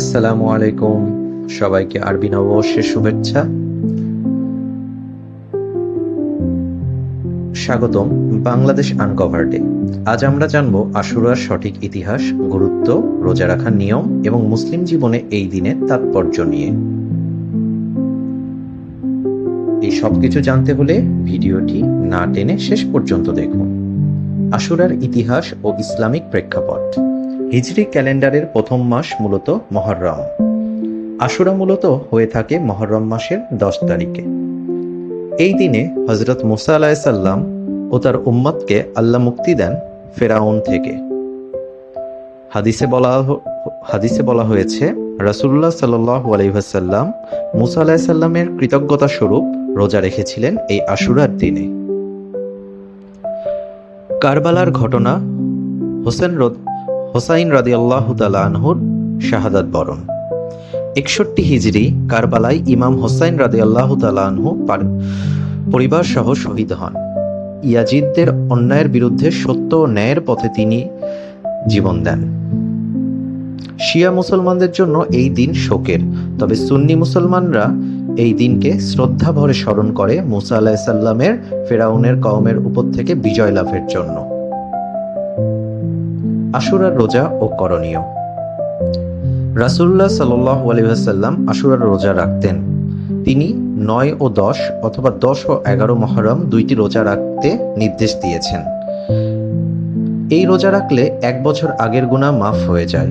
আসসালামু আলাইকুম। সবাইকে আরবি নববর্ষের শুভেচ্ছা। স্বাগতম বাংলাদেশ আনকভার ডে আজ আমরা জানব আশুরার সঠিক ইতিহাস, গুরুত্ব, রোজা রাখার নিয়ম এবং মুসলিম জীবনে এই দিনের তাৎপর্য নিয়ে। এই সব কিছু জানতে হলে ভিডিওটি না টেনে শেষ পর্যন্ত দেখুন। আশুরার ইতিহাস ও ইসলামিক প্রেক্ষাপট। হিজরি ক্যালেন্ডারের প্রথম মাস মূলত মহরম। আশুরা মূলত হয়ে থাকে মহররম মাসের দশ তারিখে। এই দিনে হজরত মুসা আলাহিসাল্লাম ও তার উম্মতকে আল্লাহ মুক্তি দেন ফেরাউন থেকে। হাদিসে বলা হাদিসে বলা হয়েছে রাসুল্লাহ সাল্লাহ আলহিহাসাল্লাম মুসা আলাহিসাল্লামের কৃতজ্ঞতা স্বরূপ রোজা রেখেছিলেন এই আশুরার দিনে। কারবালার ঘটনা হোসেন হোসাইন রাদি আল্লাহ আনহুর শাহাদাত বরণ। একষট্টি হিজড়ি কারবালায় ইমাম হোসাইন রাদি আল্লাহ আনহু পার- পরিবার সহ শহীদ হন। ইয়াজিদদের অন্যায়ের বিরুদ্ধে সত্য ও ন্যায়ের পথে তিনি জীবন দেন। শিয়া মুসলমানদের জন্য এই দিন শোকের, তবে সুন্নি মুসলমানরা এই দিনকে শ্রদ্ধা ভরে স্মরণ করে মুসা আলাহিসাল্লামের ফেরাউনের কওমের উপর থেকে বিজয় লাভের জন্য। আশুরার রোজা ও করণীয়। রাসুল্লাহ সাল্লাহ আলহাম আশুরার রোজা রাখতেন। তিনি নয় ও দশ অথবা দশ ও এগারো মহরম দুইটি রোজা রাখতে নির্দেশ দিয়েছেন। এই রোজা রাখলে এক বছর আগের গুণা মাফ হয়ে যায়।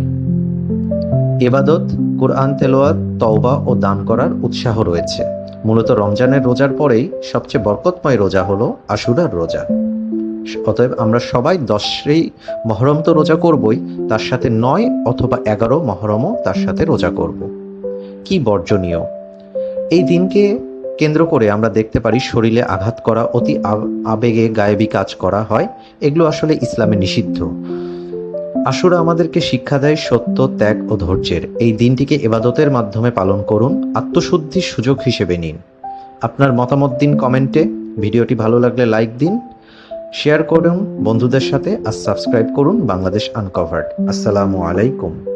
এবাদত কোরআন তেলোয়াত তওবা ও দান করার উৎসাহ রয়েছে। মূলত রমজানের রোজার পরেই সবচেয়ে বরকতময় রোজা হলো আশুরার রোজা। অতএব আমরা সবাই দশই মহরম তো রোজা করবই, তার সাথে নয় অথবা এগারো মহরমও তার সাথে রোজা করব। কি বর্জনীয়। এই দিনকে কেন্দ্র করে আমরা দেখতে পারি শরীরে আঘাত করা, অতি আবেগে গায়েবী কাজ করা হয়। এগুলো আসলে ইসলামে নিষিদ্ধ। আশুরা আমাদেরকে শিক্ষা দেয় সত্য, ত্যাগ ও ধৈর্যের। এই দিনটিকে এবাদতের মাধ্যমে পালন করুন, আত্মশুদ্ধির সুযোগ হিসেবে নিন। আপনার মতামত দিন কমেন্টে। ভিডিওটি ভালো লাগলে লাইক দিন। শেয়ার করুন বন্ধুদের সাথে আর সাবস্ক্রাইব করুন বাংলাদেশ আনকভার্ড আসসালামু আলাইকুম।